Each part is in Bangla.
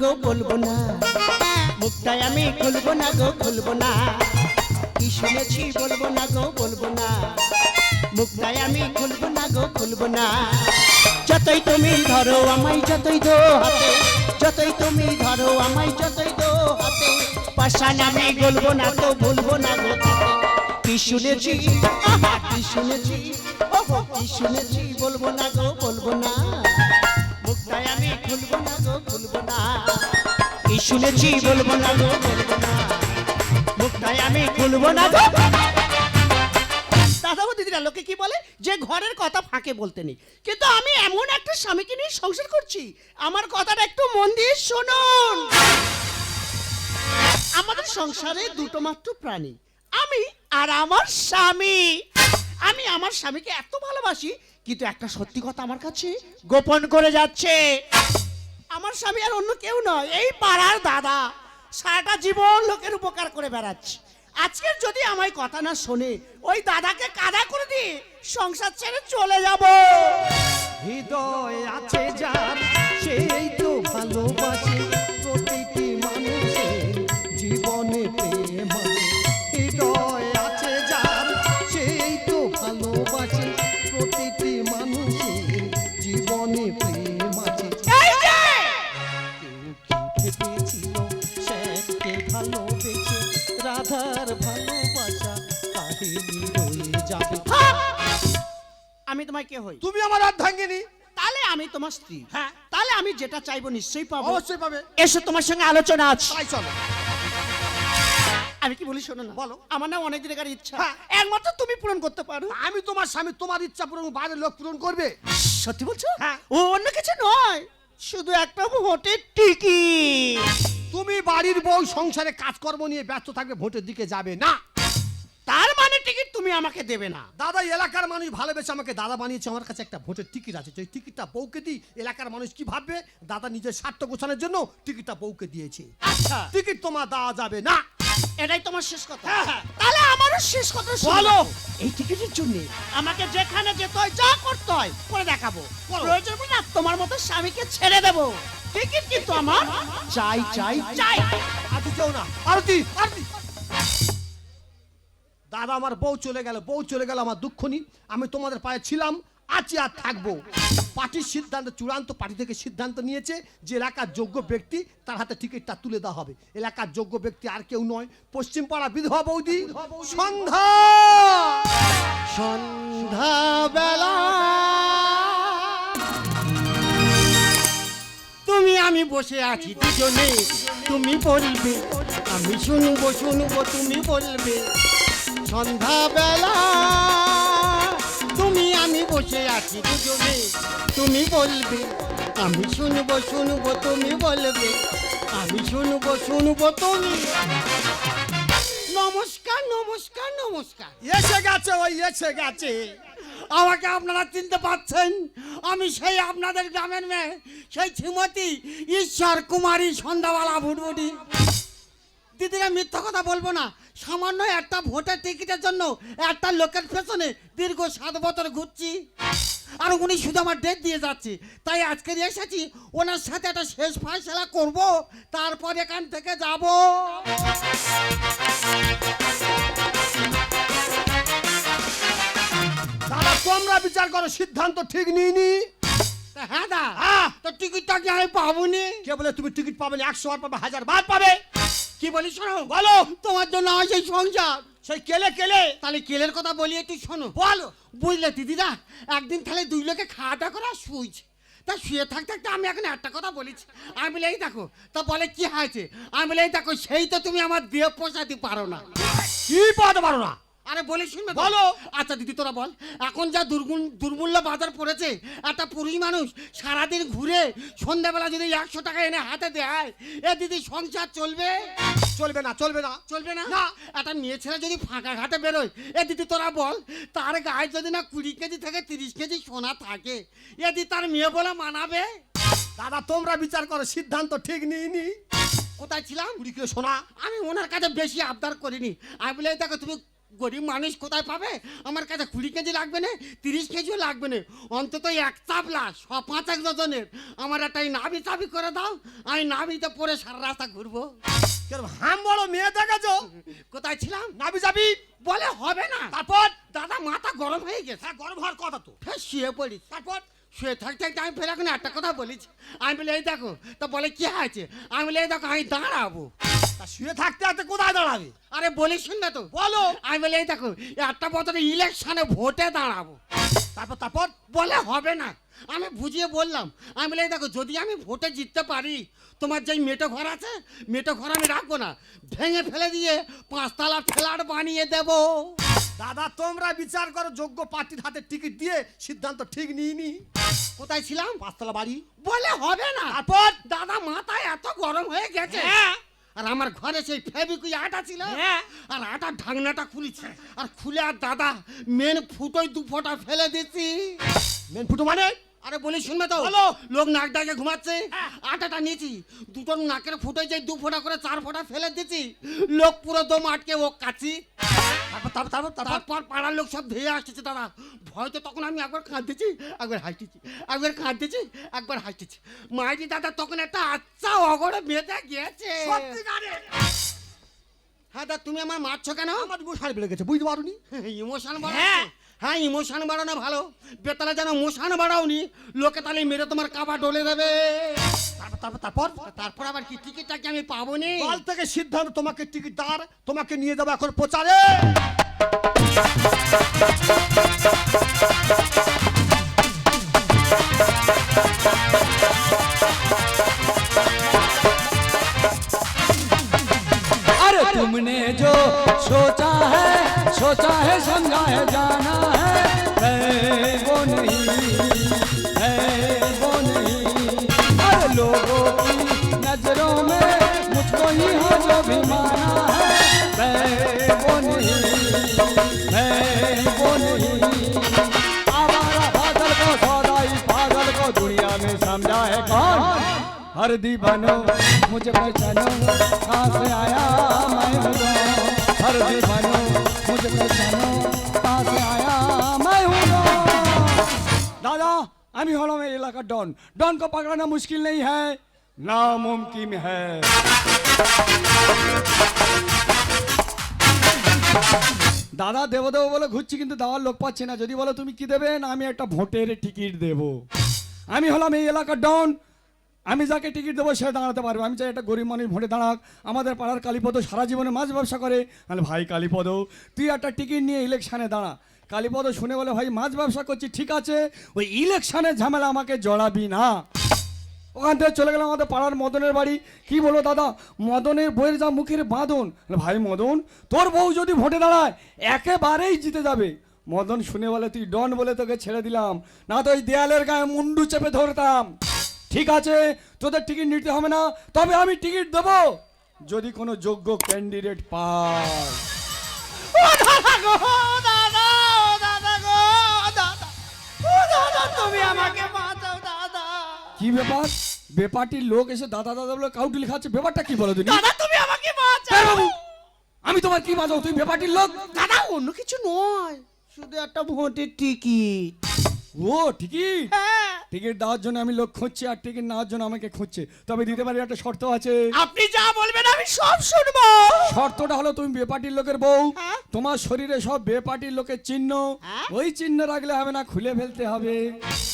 গো বলব না। মুখটাই আমি খুলবো না গো, খুলবো না। কি শুনেছি বলব না গো, বলব না। মুখটাই আমি খুলবো না গো, খুলবো না। যতই তুমি ধরো আমায়, যতই দো হাতে। যতই তুমি ধরো আমায়, যতই দো হাতে। পাশান আমি বলব না তো ভুলবো না গো। কি শুনেছি? কি শুনেছি? কি শুনেছি? বলব না গো, বলব না। শুনেছি, বলব না। মুখটাই আমি খুলবো না গো দিদিরা, লোকে কি বলে? যে ঘরের কথা ফাঁকে বলতে নেই। কিন্তু আমি এমন একটা স্বামীকে নিয়ে সংসার করছি। আমার কথাটা একটু মন দিয়ে শুনুন। আমাদের সংসারে দুটো মাত্র প্রাণী। আমি আর আমার স্বামী। আমি আমার স্বামীকে এত ভালোবাসি, কিন্তু একটা সত্যি কথা আমার কাছে গোপন করে যাচ্ছে। আমার স্বামী আর অন্য কেউ নয়, এই পাড়ার দাদা। সারাটা জীবন লোকের উপকার করে বেড়াচ্ছে। আজকের যদি আমায় কথা না শোনে, ওই দাদাকে কাদা করে দিয়ে সংসার ছেড়ে চলে যাব। হৃদয় আছে যার, সেই তো ভালোবাসে প্রতিটি মানুষের জীবনে প্রেম হৃদয় আমি তোমায় কে হই? তুমি আমার অর্ধাঙ্গিনী তাহলে আমি তোমার স্ত্রী। হ্যাঁ। তাহলে আমি যেটা চাইব নিশ্চয়ই পাবো। অবশ্যই পাবে। এসো তোমার সঙ্গে আলোচনা আছে। তাই চলো। আমি কি বলি শোনো না? বলো। আমার না অনেক দিনের ইচ্ছা। হ্যাঁ। একমাত্র তুমি পূরণ করতে পারো। আমি তোমার স্বামী তোমার ইচ্ছা পূরণ বাইরের লোক পূরণ করবে। সত্যি বলছো? হ্যাঁ। ও অন্য কিছু নয়। শুধু একটা ভোটের টিকিট। তুমি বাড়ির বউ সংসারে কাজকর্ম নিয়ে ব্যস্ত থাকবে ভোটের দিকে যাবে না। তুমি আমাকে দেবে না। দাদা এলাকার মানুষ ভালোবেসে আমাকে দাদা বানিয়েছে। আমার কাছে একটা ভোটের টিকিট আছে। সেই টিকিটটা বউকে দিই। এলাকার মানুষ কি ভাববে? দাদা নিজের স্বার্থ গোছানোর জন্য টিকিটটা বউকে দিয়েছে। আচ্ছা। টিকিট তোমার দেওয়া যাবে না। এটাই তোমার শেষ কথা। হ্যাঁ, হ্যাঁ। তাহলে আমারও শেষ কথা বলো। এই টিকিটের জন্য আমাকে যেখানে যেতে হয় যা করতে হয় করে দেখাবো। প্রয়োজন পড়লে না তোমার মতো স্বামীকে ছেড়ে দেবো। টিকিট কিন্তু আমার। চাই চাই। চাই। আরতি যেও না। আরতি আরতি দাদা, আমার বউ চলে গেল, বউ চলে গেল আমার দুঃখ নি আমি তোমাদের পায়ে ছিলাম আছি আর থাকব। পার্টির সিদ্ধান্ত, চূড়ান্ত পার্টি থেকে সিদ্ধান্ত নিয়েছে যে এলাকার যোগ্য ব্যক্তি তার হাতে টিকিটটা তুলে দেওয়া হবে। এলাকার যোগ্য ব্যক্তি আর কেউ নয় পশ্চিম পাড়া বিধবা বৌদি। সন্ধ্যা! তুমি, আমি বসে আছি দুজনে। তুমি বলবে, আমি শুনব শুনব, তুমি বলবে। সন্ধ্যা বেলা তুমি আমি বসে আছি দুজনে। তুমি বলবে আমি শুনব শুনব তুমি বলবে আমি শুনব শুনব তুমি। নমস্কার নমস্কার নমস্কার। এসে গেছে ওই এসে গেছে। আমাকে আপনারা চিনতে পাচ্ছেন আমি সেই আপনাদের গ্রামের মেয়ে সেই শ্রীমতী ঈশ্বর কুমারী সন্ধ্যাবেলা ভুটভুটি। দিদিরা মিথ্যা কথা বলব না। সামান্য একটা ভোটের টিকিটের জন্য একটা লোকের পেছনে দীর্ঘ সাত বছর ঘুরছি। আর উনি শুধু আমার ডেট দিয়ে যাচ্ছে। তাই আজকে এসেছি ওনার সাথে একটা শেষ ফয়সলা করব তারপর এখান থেকে যাব। দাদা তোমরা বিচার করো সিদ্ধান্ত ঠিক নিইনি? হ্যাঁ দা হ্যাঁ। তো টিকিটটা কি আমি পাবনি কে বলে তুমি টিকিট পাবে একশো বার পাবে হাজার বার পাবে। কি বলি শোনো? বলো। তোমার জন্য আমার সেই সংসার। সেই কেলে কেলে? তাহলে কেলের কথা বলি একটু শোনো। বলো। বুঝলে দিদিরা একদিন তাহলে দুই লোকে খাওয়া দাওয়া করা শুইছ। তা শুয়ে থাকতে থাকতে আমি এখন একটা কথা বলেছি। আমি বলে এই দেখো তা বলে কি হয়েছে? আমি বলে এই দেখো সেই তো তুমি আমার দেহ পোষাতে পারো না। কি পাতে পারো না? আরে বলে শুনবে বলো। আচ্ছা দিদি তোরা বল। এখন যা দুর্গুণ দুর্মূল্য বাজার পড়েছে একটা পুরুষ মানুষ সারাদিন ঘুরে সন্ধ্যাবেলা যদি একশো টাকা এনে হাতে দেয় এ দিদি সংসার চলবে? চলবে না চলবে না। চলবে না? না। একটা মেয়ে ছেলে যদি ফাঁকা ঘাটে বেরোয় এ দিদি তোরা বল তার গায়ে যদি না কুড়ি কেজি থেকে তিরিশ কেজি সোনা থাকে এ দিদি তার মেয়ে বলে মানাবে? দাদা তোমরা বিচার করো সিদ্ধান্ত ঠিক নিই নি কোথায় ছিলাম? কুড়ি কিলো সোনা। আমি ওনার কাছে বেশি আবদার করিনি। আমি বলে দেখো তুমি গরিব মানুষ কোথায় পাবে? আমার কাছে কুড়ি কেজি লাগবে না তিরিশ কেজিও লাগবে না। অন্তত এক চাপলা স পাঁচ এক ডজনের। আমার একটা এই নাবি চাবি করে দাও আমি নাবিতে পরে সারা রাস্তা ঘুরবো। হাম বড় মেয়ে দেখাছো? কোথায় ছিলাম? নাবি যাবি বলে হবে না। তারপর? দাদা মাথা গরম হয়ে গেছে। হ্যাঁ গরম হওয়ার কথা তো। শুয়ে পড়িস। তারপর? শুয়ে থাকতে থাকতে আমি ফের এখন একটা কথা বলেছি। আমি বলে এই দেখো তো বলে কি হয়েছে? আমি বলে এই দেখো আমি দাঁড়াবো। তা শুয়ে থাকতে থাকতে কোথায় দাঁড়াবে? আরে বলি না তো। বলো। আমি বলে এই দেখো একটা বছরে ইলেকশনে ভোটে দাঁড়াবো। তারপর তারপর? বলে হবে না। আমি বুঝিয়ে বললাম। আমি বলে দেখো যদি আমি ভোটে জিততে পারি তোমার যেই মেটো ঘর আছে মেটো ঘর আমি রাখব না। ভেঙে ফেলে দিয়ে পাঁচতলা ফ্ল্যাট বানিয়ে দেবো। দাদা তোমরা বিচার করো যোগ্য পার্টির হাতে টিকিট দিয়ে সিদ্ধান্ত ঠিক নিইনি। কোথায় ছিলাম? পাঁচতলা বাড়ি। বলে হবে না। তারপর? দাদা মাথায় এত গরম হয়ে গেছে। হ্যাঁ। আর আমার ঘরে সেই ফেবিকুই আটা ছিল। হ্যাঁ। আর আটার ঢাকনাটা খুলেছি। আর খুলে আর দাদা মেন ফুটোই দু ফোঁটা ফেলে দিচ্ছি মেন ফুটো মানে? আরে বলি শুনবে তো? বলো। লোক নাক ডাকে ঘুমাচ্ছে। হ্যাঁ। আটাটা নিয়েছি। দুটো নাকের ফুটোই যাই দু ফোঁটা করে চার ফোঁটা ফেলে দিচ্ছি লোক পুরো দম আটকে ও কাছি তারপর পাড়ার লোক সব ধেয়ে আসতেছে দাদা। ভয়তো তখন আমি একবার কাঁদতেছি একবার হাসতেছি একবার কাঁদতেছি একবার হাসতেছি। মাইটি দাদা তখন একটা আচ্ছা অগড়ে বেঁধে গেছে সত্যিকারের। হ্যাঁ দা তুমি আমার মারছো কেন? আমার মশাই বেড়ে গেছে বুঝতে পারোনি? ইমোশন হ্যাঁ। হ্যাঁ ইমোশন বাড়ানো ভালো। বেতালে যেন মোশান বাড়াওনি, লোকে তাহলে মেরে তোমার কাবা ডলে দেবে। তারপর তারপর তারপর আবার কি টিকিটটা কি আমি পাবো নি কাল থেকে সিদ্ধান্ত তোমাকে টিকিট দেওয়ার তোমাকে নিয়ে যাব এখন প্রচারে। तुमने जो सोचा है सोचा है समझा है जाना है। है वो नहीं, है वो नहीं। अरे लोगों की नज़रों में मुझको ही हो जो भी माना है। है वो नहीं, है वो नहीं। हर दीवानो मुझे पहचानो कहाँ से आया मैं हूँ कौन? हर दीवानो मुझे पहचानो कहाँ से आया मैं हूँ कौन? दादा আমি হলাম এই এলাকার ডন ডন को पकड़ना मुश्किल नहीं है नामुमकिन है দাদা দেবো দেবো বলে ঘুরছি কিন্তু দেওয়ার লোক পাচ্ছি না যদি বলো তুমি কি দেবেন আমি একটা ভোটের টিকিট দেব আমি হলাম এই এলাকার ডন আমি যাকে টিকিট দেবো সে দাঁড়াতে পারবে। আমি চাই একটা গরিব মানুষ ভোটে দাঁড়াক। আমাদের পাড়ার কালীপদ সারা জীবনে মাছ ব্যবসা করে। তাহলে ভাই কালীপদ, তুই একটা টিকিট নিয়ে ইলেকশানে দাঁড়া। কালীপদ শুনে বলে, ভাই, মাছ ব্যবসা করছি, ঠিক আছে, ওই ইলেকশানের ঝামেলা আমাকে জড়াবি না। ওখান থেকে চলে গেলাম আমাদের পাড়ার মদনের বাড়ি। কি বলো দাদা, মদনের বইয়ের যা মুখের বাঁধন। ভাই, মদন, তোর বউ যদি ভোটে দাঁড়ায়, একেবারেই জিতে যাবে। মদন শুনে বলে, তুই ডন বলে তোকে ছেড়ে দিলাম। না তো ওই দেয়ালের গায়ে মুন্ডু চেপে ধরতাম। ঠিক আছে তোদের টিকিট নিতে হবে না তবে আমি টিকিট দেবো। যদি কোনো যোগ্য ক্যান্ডিডেট পায়। ও দাদা গো দাদা দাদা গো দাদা। দাদা তুমি আমাকে বাঁচাও দাদা। কি ব্যাপার? বেপার্টির লোক এসে দাদা দাদা বলে কাউটি লেখাচ্ছে ব্যাপারটা কি বলো তুমি দাদা তুমি আমাকে বাঁচাও। বাবু আমি তোমার কি বাজাও তুই বেপার্টির লোক। দাদা অন্য কিছু নয় শুধু একটা ভোটের টিকিট ও টিকিট হ্যাঁ। টিকিট দেওয়ার জন্য আমি লোক খুঁজছি আর টিকিট নেওয়ার জন্য আমাকে খুঁজছে। তবে দিতে পারি একটা শর্ত আছে। আপনি যা বলবেন আমি সব শুনব। শর্তটা হলো তুমি বেপার্টির লোকের বউ। হ্যাঁ। তোমার শরীরে সব বেপার্টির লোকের চিহ্ন। হ্যাঁ। ওই চিহ্ন রাখলে হবে না খুলে ফেলতে হবে।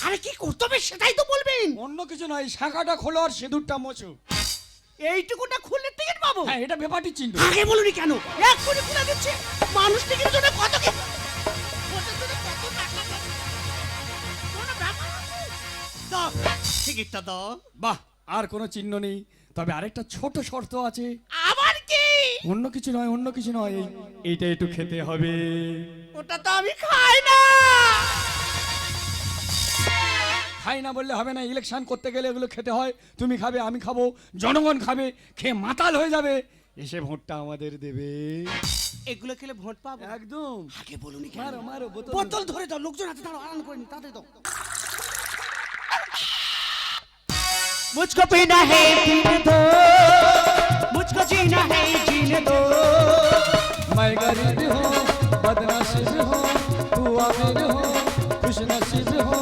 আরে কি করতে হবে সেটাই তো বলবেন। অন্য কিছু নয় শাখাটা খোলো আর সিঁদুরটা মোছো। এইটুকুটা খুললে টিকিট পাবো। হ্যাঁ এটা বেপার্টির চিহ্ন। আগে বলুনি কেন? এক কোটি খুলে দিচ্ছে। মানুষ টিকিটের জন্য কত কি দাও টিকিটটা দাও। বাহ আর কোনো চিহ্ন নেই। তবে আরেকটা ছোট শর্ত আছে। আবার কি? অন্য কিছু নয় অন্য কিছু নয়। এই- এইটা একটু খেতে হবে। ওটা তো আমি খাই না। খাই না বললে হবে না। ইলেকশন করতে গেলে এগুলো খেতে হয়। তুমি খাবে আমি খাব। জনগণ খাবে খেয়ে মাতাল হয়ে যাবে। এসে ভোটটা আমাদের দেবে। এগুলো খেলে ভোট পাবো। একদম। আগে বলুনি মারো মারো বোতল বোতল ধরে দাও লোকজন হাতে দাঁড়াও আরাম করে নি তাড়াতাড়ি দাও। मुझको पीना है पीने दो। मुझको जीना है जीने दो। मैं गरीब हूँ बदनसीब हूँ तू अमीर हो खुश नसीब हो।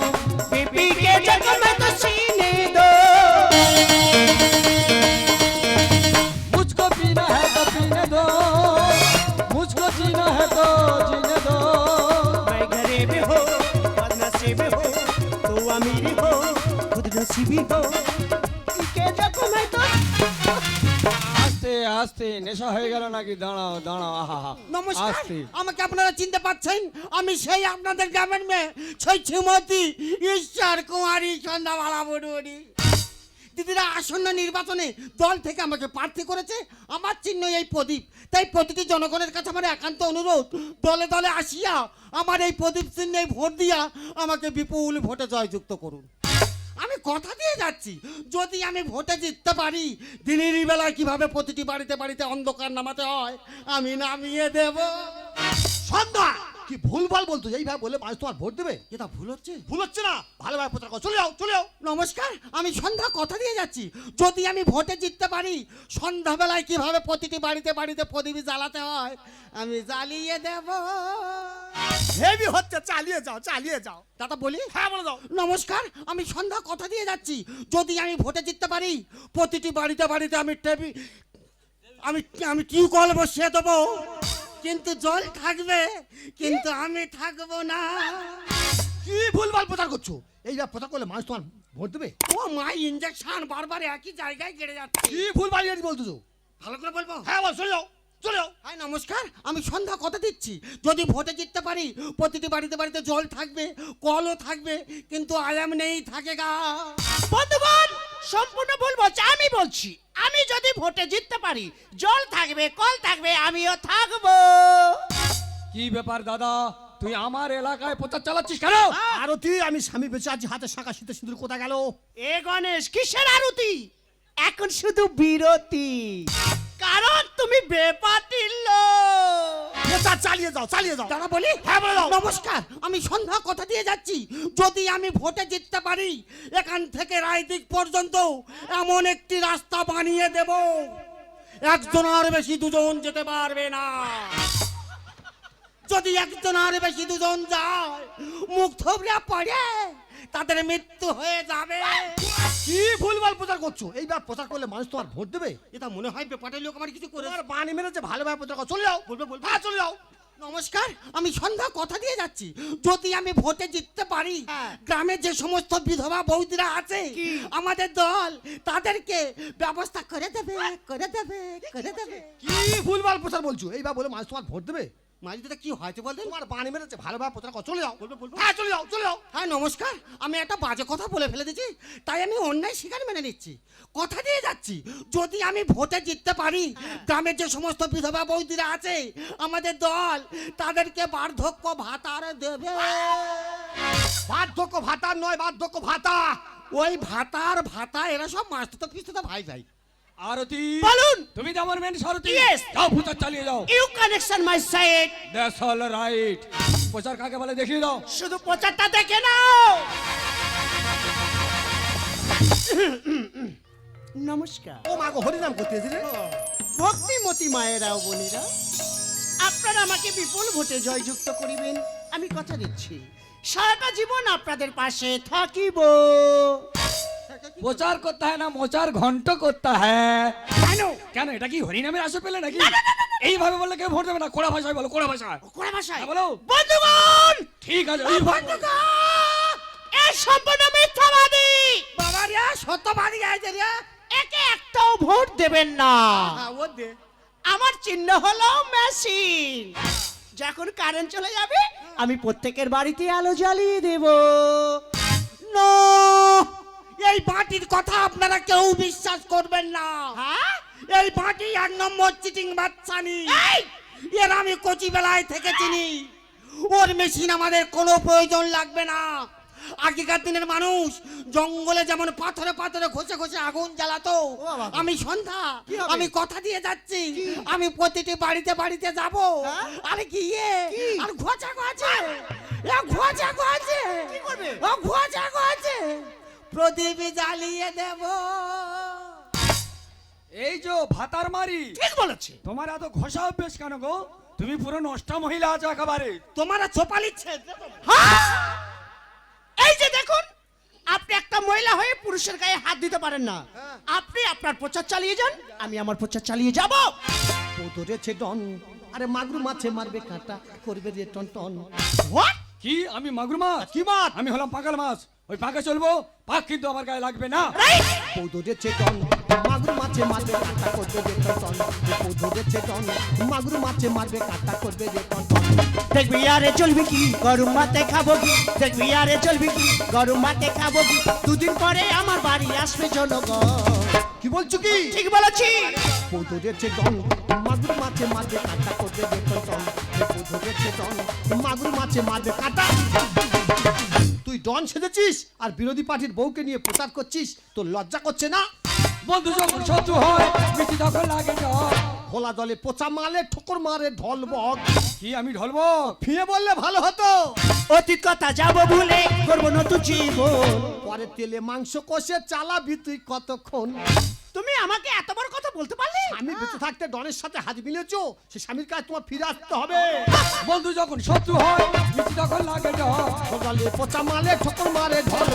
पीपी के जग में तो सीने दो। मुझको पीना है तो पीने दो। मुझको जीना है तो जीने दो। मैं गरीब हूँ बदनसीब हूँ तू अमीर हो खुद नसीबी हो। আস্তে নেশা হয়ে গেল নাকি? দাঁড়াও দাঁড়াও আহা নমস্কার আস্তে। আমাকে আপনারা চিনতে পাচ্ছেন? আমি সেই আপনাদের গ্রামের মেয়ে সেই শ্রীমতী ঈশ্বর কুমারী সন্ধ্যাবালা বড়ুয়ারি দিদিরা আসন্ন নির্বাচনে দল থেকে আমাকে প্রার্থী করেছে। আমার চিহ্ন এই প্রদীপ। তাই প্রতিটি জনগণের কাছে আমার একান্ত অনুরোধ দলে দলে আসিয়া আমার এই প্রদীপ চিহ্নে ভোট দিয়া আমাকে বিপুল ভোটে জয়যুক্ত করুন। আমি কথা দিয়ে যাচ্ছি। যদি আমি ভোটে জিততে পারি, দিনের বেলায় কীভাবে প্রতিটি বাড়িতে বাড়িতে অন্ধকার নামাতে হয়, আমি নামিয়ে দেব। সন্ধ্যা! কি ভুলভাল বলতো? এইভাবে বলে মানুষ তোমার ভোট দেবে? এটা ভুল হচ্ছে। ভুল হচ্ছে না। ভালোভাবে প্রচার করো। চলে যাও চলে যাও। নমস্কার আমি সন্ধ্যা কথা দিয়ে যাচ্ছি। যদি আমি ভোটে জিততে পারি সন্ধ্যাবেলায় কীভাবে প্রতিটি বাড়িতে বাড়িতে প্রদীপ জ্বালাতে হয় আমি জ্বালিয়ে দেব। হেভি হচ্ছে চালিয়ে যাও চালিয়ে যাও। দাদা বলি? হ্যাঁ বলে দাও। নমস্কার আমি সন্ধ্যা কথা দিয়ে যাচ্ছি। যদি আমি ভোটে জিততে পারি প্রতিটি বাড়িতে বাড়িতে আমি টেবি আমি আমি টিউকল বসিয়ে দেবো। কিন্তু জল থাকবে কিন্তু আমি থাকব না। কি ভুলভাল প্রচার করছ? এই যা প্রচার করলে মানুষ তোমার ভোট দেবে? ও মা ইঞ্জেকশন বারবার একই জায়গায় গেড়ে যাচ্ছে। কি ভুলভাল বলতেছো? ভালো করে বলব? হ্যাঁ বল শুনে। যাও চলে যাও। হাই নমস্কার আমি সন্ধ্যা কথা দিচ্ছি। যদি ভোটে জিততে পারি প্রতিটি বাড়িতে বাড়িতে জল থাকবে কলও থাকবে কিন্তু আয়াম নেই থাকে গা। বন্ধুগণ সম্পূর্ণ ভুল বলছে আমি বলছি আমি যদি ভোটে জিততে পারি জল থাকবে কল থাকবে আমিও থাকব। কি ব্যাপার দাদা? তুই আমার এলাকায় প্রচার চালাচ্ছিস কেন? আরতি আমি স্বামী বেঁচে আছি হাতে শাঁখা শীতে সিঁদুর কোথা গেল? এ গণেশ কিসের আরতি? এখন শুধু বিরতি। কারণ তুমি বেপাতিল। প্রচার চালিয়ে যাও চালিয়ে যাও। দাদা বলি? হ্যাঁ বলে। দাও নমস্কার আমি সন্ধ্যা কথা দিয়ে যাচ্ছি। যদি আমি ভোটে জিততে পারি এখান থেকে রায়দিক পর্যন্ত এমন একটি রাস্তা বানিয়ে দেব। একজন আর বেশি দুজন যেতে পারবে না। যদি একজন আর বেশি দুজন যায় মুখ থবড়ে পড়ে। তাদের মৃত্যু হয়ে যাবে। কি ভুলভাল প্রচার করছ? এইভাবে প্রচার করলে মানুষ তোমার ভোট দেবে? এটা মনে হয় বেপাটের লোক আমার কিছু করে তোমার বাণী মেরেছে ভালোভাবে প্রচার করো। চলে যাও। বলবে বলবে। হ্যাঁ চলে যাও। নমস্কার আমি সন্ধ্যা কথা দিয়ে যাচ্ছি। যদি আমি ভোটে জিততে পারি হ্যাঁ। গ্রামের যে সমস্ত বিধবা বৌদিরা আছে আমাদের দল তাদেরকে ব্যবস্থা করে দেবে করে দেবে করে দেবে। কি ভুলভাল প্রচার বলছো? এইভাবে বলে মানুষ তোমার ভোট দেবে? মাঝিটা কি হয়েছে বলতেন তোমার বাণী মেরেছে। ভালোভাবে প্রচার করো চলে যাও। বলবে বলবে। হ্যাঁ চলে যাও চলে যাও। হ্যাঁ নমস্কার। আমি একটা বাজে কথা বলে ফেলে দিয়েছি তাই আমি অন্যায় স্বীকার মেনে নিচ্ছি। কথা দিয়ে যাচ্ছি। যদি আমি ভোটে জিততে পারি গ্রামের যে সমস্ত বিধবা বৌদিরা আছে আমাদের দল তাদেরকে বার্ধক্য ভাতার দেবে। বার্ধক্য ভাতা নয় বার্ধক্য ভাতা। ওই ভাতার ভাতা এরা সব মাছ তো পিছতে তো ভাই ভাই আরতি। বলুন। তুমি তো আমার মেন সারথি Yes. যাও প্রচার চালিয়ে যাও। You connection my side that's all right প্রচার কাকে বলে দেখিয়ে দাও। শুধু প্রচারটা দেখে নাও। নমস্কার। ও মা গো হরিনাম করতে এসেছে ভক্তিমতী মায়েরা ও বোনেরা আপনারা আমাকে বিপুল ভোটে জয়যুক্ত করিবেন। আমি কথা দিচ্ছি। সারাটা জীবন আপনাদের পাশে থাকিব। প্রচার করতে হয় না মোচার ঘন্ট করতে হয়। কেন? এটা কি হরিনামের আসর পেলে নাকি? এইভাবে বললে কেউ ভোট দেবে না? কোড়া ভাষায় বলো কোড়া ভাষায়। কোন ভাষায়? হ্যাঁ, বলো। বন্ধুগণ! ঠিক আছে এই ভাবে- এ সম্পূর্ণ মিথ্যাবাদী! বাবা রে সত্যবাদী আছে রে। একে একটাও ভোট দেবেন না। হ্যাঁ, ও দে। আমার চিহ্ন হলো মেশিন। যখন কারেন্ট চলে যাবে আমি প্রত্যেকের বাড়িতে আলো জ্বালিয়ে দেব। নো! এই বাটির কথা আপনারা কেউ বিশ্বাস করবেন না। হ্যাঁ? এই বাটি এক নম্বর চিটিং বাচ্চানি এর আমি কচি বেলায় থেকে চিনি ওর মেশিন আমাদের কোনো প্রয়োজন লাগবে না। আগেকার দিনের মানুষ জঙ্গলে যেমন পাথরে পাথরে ঘষে ঘষে আগুন জ্বালাতো আমি সন্ধ্যা আমি কথা দিয়ে যাচ্ছি। আমি প্রতিটি বাড়িতে বাড়িতে যাব। হ্যাঁ? আরে কি ইয়ে আর ঘোচা ঘোচে? এ ঘোচা ঘোচে? কি করবে? ও ঘোচা ঘোচে? প্রদীপ জ্বালিয়ে দেব। এই যে ভাতার মারি ঠিক বলেছে। তোমার এত ঘষা অভ্যেস কেন গো? তুমি পুরো নষ্টা মহিলা আছো একেবারে। তোমারা চোপালিচ্ছে হ্যাঁ! এই যে দেখুন আপনি একটা মহিলা হয়ে পুরুষের গায়ে হাত দিতে পারেন না। আপনি আপনার প্রচার চালিয়ে যান আমি আমার প্রচার চালিয়ে যাব। ও ধরেছে ডন আরে মাগুর মাছে মারবে কাঁটা করবে রে টন টন। হোয়াট কি? আমি মাগুর মাছ? কি মাছ? আমি হলাম পাকাল মাছ। ওই পাকা চলবো পাক কিন্তু আমার গায়ে লাগবে না। পৌধুরের চেতন মাগুর মাছে মারবে কাটা করবে রে টন পৌধুরের চেতন মাগুর মাছে মারবে কাটা করবে রে টন দেখবি আরে চলবি কি গরম ভাতে খাব কি? দেখবি আরে চলবি কি গরম ভাতে খাব কি? দুদিন পরে আমার বাড়ি আসবে জনগণ। কি বলছো কি? ঠিক বলেছি। পৌধুরের চেতন মাগুর মাছে মারবে কাটা করবে রে টন পৌধুরের চেতন মাগুর মাছে মারবে কাটা তুই ডন সেজেছিস আর বিরোধী পার্টির বউকে নিয়ে প্রচার করছিস, তোর লজ্জা করছে না বন্ধু যখন শত্রু হয় লাগে ডর। খোলা দলে পচা মালে ঠোকর মারে ঢল বক কি আমি ঢলবো? ফিরে বললে ভালো হতো। অতীত কথা যাব ভুলে করব নতুন জীবন। পরে তেলে মাংস কষে চালাবি তুই কতক্ষণ? তুমি আমাকে এত বড় কথা বলতে পারলে? আমি বেঁচে থাকতে ডনের সাথে হাত মিলেছো? সে স্বামীর কাছে তোমার ফিরে আসতে হবে। বন্ধু যখন শত্রু হয় মিষ্টি তখন লাগে। সকালে পচা মালে ঠোকর মারে ঢল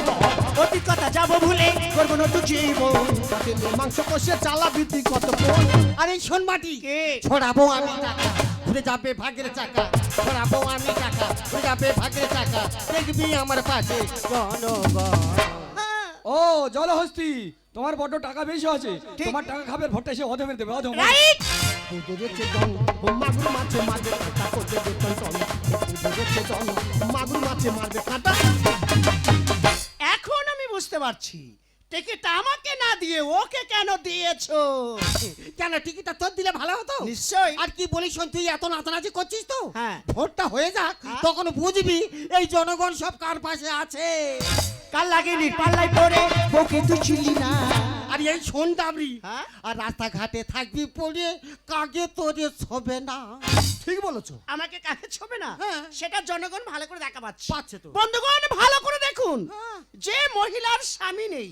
অতীত কথা যাব ভুলে করব নতুন জীবন। তেলে মাংস কষে চালাবি তুই কতক্ষণ? আরে শোন মাটি কে? ছড়াবো আমি টাকা ঘুরে যাবে ভাগের চাকা। ছড়াবো আমি টাকা ঘুরে যাবে ভাগের চাকা। দেখবি আমার পাশে জনগণ। ও জলহস্তি তোমার বড্ড টাকা বেশি আছে। তোমার টাকা খাবে ভোটটা এসে অধমের দেবে অধম। রাইট! দুধের চেতন মাগুর মাছে মারবে কাঁটা করবে বেতন টন দুধের চেতন মাগুর মাছে মারবে কাঁটা। এখন আমি বুঝতে পারছি। টিকিটটা আমাকে না দিয়ে ওকে কেন দিয়েছ? কেন টিকিটটা তোর দিলে ভালো হতো? নিশ্চয়ই। আর কি বলিস শোন, তুই এত নাচানাচি করছিস তো? হ্যাঁ। ভোটটা হয়ে যাক হ্যাঁ। তখন বুঝবি এই জনগণ সব কার পাশে আছে। কাল লাগেনি? পাল্লাই পরে বকে তুই ছিলি না। আর এই শোন ডাবরি হ্যাঁ? আর রাস্তাঘাটে থাকবি পড়ে কাকে তোরে ছবে না। ঠিক বলেছ। আমাকে কাকে ছবে না? হ্যাঁ। সেটা জনগণ ভালো করে দেখা পাচ্ছে। পাচ্ছে তো। বন্ধুগণ ভালো করে দেখুন। হ্যাঁ। যে মহিলার স্বামী নেই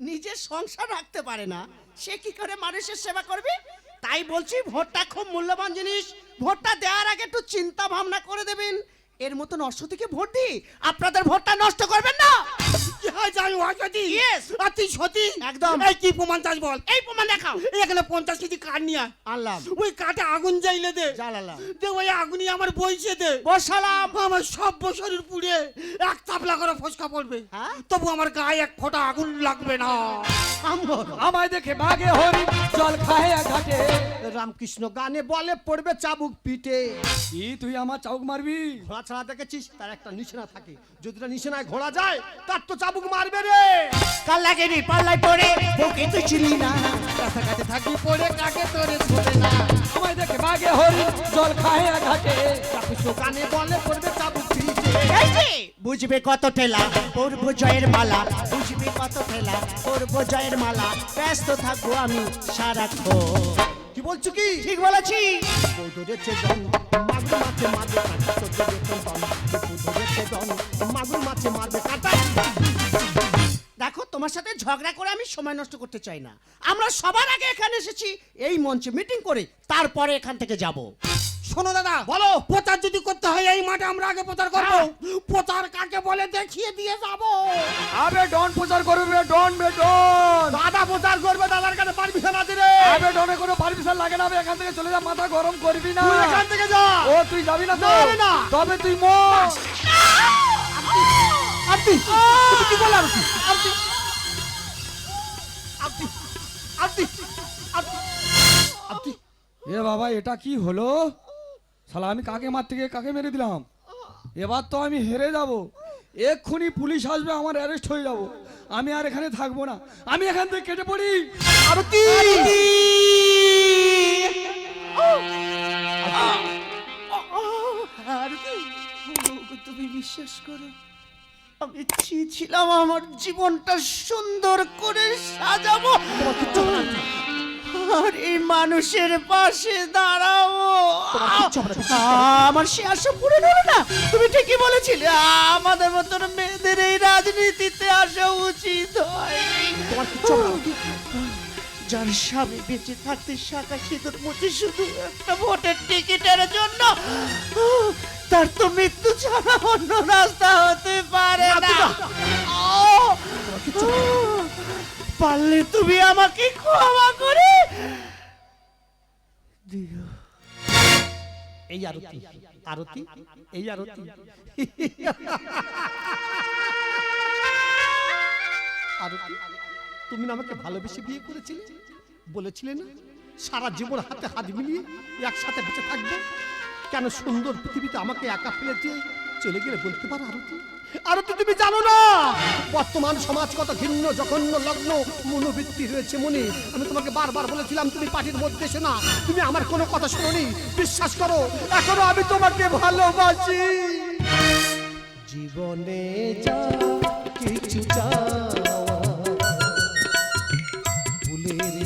নিজের সংসার রাখতে পারে না, সে কি করে মানুষের সেবা করবে? তাই বলছি, ভোটটা খুব মূল্যবান জিনিস। ভোটটা দেওয়ার আগে একটু চিন্তা ভাবনা করে দেবেন। এর মতন অসতিকে ভোট দিই? আপনাদের ভোটটা নষ্ট করবেন না! জানি অসতী Yes. আর তুই সতী? একদম। এই কি প্রমাণ চাস বল? এই প্রমাণ দেখাও। এখানে পঞ্চাশ কেজি কাঠ নিয়ে আয়। আনলাম। ওই কাঠে আগুন জ্বাইলে দে। জ্বালালাম দে ওই আগুনই আমার বইছে দে। বসালাম। আমার সব শরীর পুড়ে এক তাপলা করে ফসকা পড়বে। হ্যাঁ? তবু আমার গায়ে এক ফোঁটা আগুন লাগবে না। আমায় দেখে বাঘে হরি জল খায় ঘাটে রামকৃষ্ণ গানে বলে পড়বে চাবুক পিঠে। কি তুই আমার চাউক মারবি? ঘোড়া ছাড়া দেখেছিস? তার একটা নিশানা থাকে। যদি তার নিশানায় ঘোড়া যায় তার তো চাবুক মারবে রে। কাল লাগেনি পাল্লাই পরে বকে তুই ছিলি না। রাস্তাঘাটে থাকবি পড়ে কাকে তোরে ছবে না। আমায় দেখে বাঘে হরি জল খায় এক ঘাটে রামকৃষ্ণ গানে বলে পড়বে চাবুক বুঝবে কত ঠেলা পরব জয়ের মালা। বুঝবে কত ঠেলা পরব জয়ের মালা। ব্যস্ত থাকব আমি সারাক্ষণ। বলছো কি? ঠিক বলেছি। মাগুর মাছে মারবে কাঁটা বেতন মাগুর মাছে মারবে কাঁটা। দেখো তোমার সাথে ঝগড়া করে আমি সময় নষ্ট করতে চাই না। আমরা সবার আগে এখানে এসেছি এই মঞ্চে মিটিং করে তারপরে এখান থেকে যাব। শোনো দাদা বলো। প্রচার যদি করতে হয় এই মাঠে আমরা আগে প্রচার করব। প্রচার কাকে বলে দেখিয়ে দিয়ে যাব। আবে ডন প্রচার করবে বে ডন বে ডন। দাদা প্রচার করবে দাদার কাছে পারমিশন আছে রে। আবে ডনে কোনো পারমিশন লাগে না বে এখান থেকে চলে যা মাথা গরম করবি না। তুই এখান থেকে যা। ও তুই যাবি না তো? না। তবে তুই মর। আপনি তুমি কি আপনি আপনি আপনি আপনি আপনি এ বাবা এটা কি হলো? শালা আমি কাকে মার থেকে কাকে মেরে দিলাম? এবার তো আমি হেরে যাব। এক্ষুনি পুলিশ আসবে আমার অ্যারেস্ট হয়ে যাব। আমি আর এখানে থাকব না। আমি এখান থেকে কেটে পড়ি। আরতি! তুমি বিশ্বাস করো আমি চেয়েছিলাম আমার জীবনটা সুন্দর করে সাজাবো। আর এই মানুষের পাশে দাঁড়াবো আমার সে আশা পূরণ হলো না তুমি ঠিকই বলেছিলে আমাদের মতন মেয়েদের এই রাজনীতিতে আসা উচিত হয় যার স্বামী বেঁচে থাকতে শাখা সিঁদুর মুছে শুধু একটা ভোটের টিকিটের জন্য তার তো মৃত্যু ছাড়া অন্য রাস্তা হতে পারে না পারলে তুমি আমাকে ক্ষমা করে দিও। এই আরতি আরতি, এই আরতি। আরতি, তুমি না আমাকে ভালোবেসে বিয়ে করেছিলে? বলেছিলে না? সারা জীবন হাতে হাত মিলিয়ে একসাথে বেঁচে থাকবে? কেন সুন্দর পৃথিবীতে আমাকে একা ফেলে চলে গেলে বলতে পারো আরতি? আরতি তুমি জানো না? বর্তমান সমাজ কত ভিন্ন জঘন্য, লগ্ন, মনোবৃত্তি রয়েছে মনে। আমি তোমাকে বারবার বলেছিলাম, তুমি পার্টির মধ্যে এসো না। তুমি আমার কোনো কথা শোনি বিশ্বাস করো, এখনও আমি তোমাকে ভালোবাসি। জীবনে যা কিছু চাওয়া ফুলের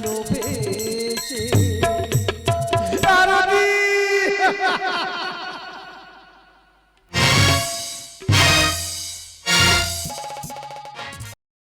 no pain.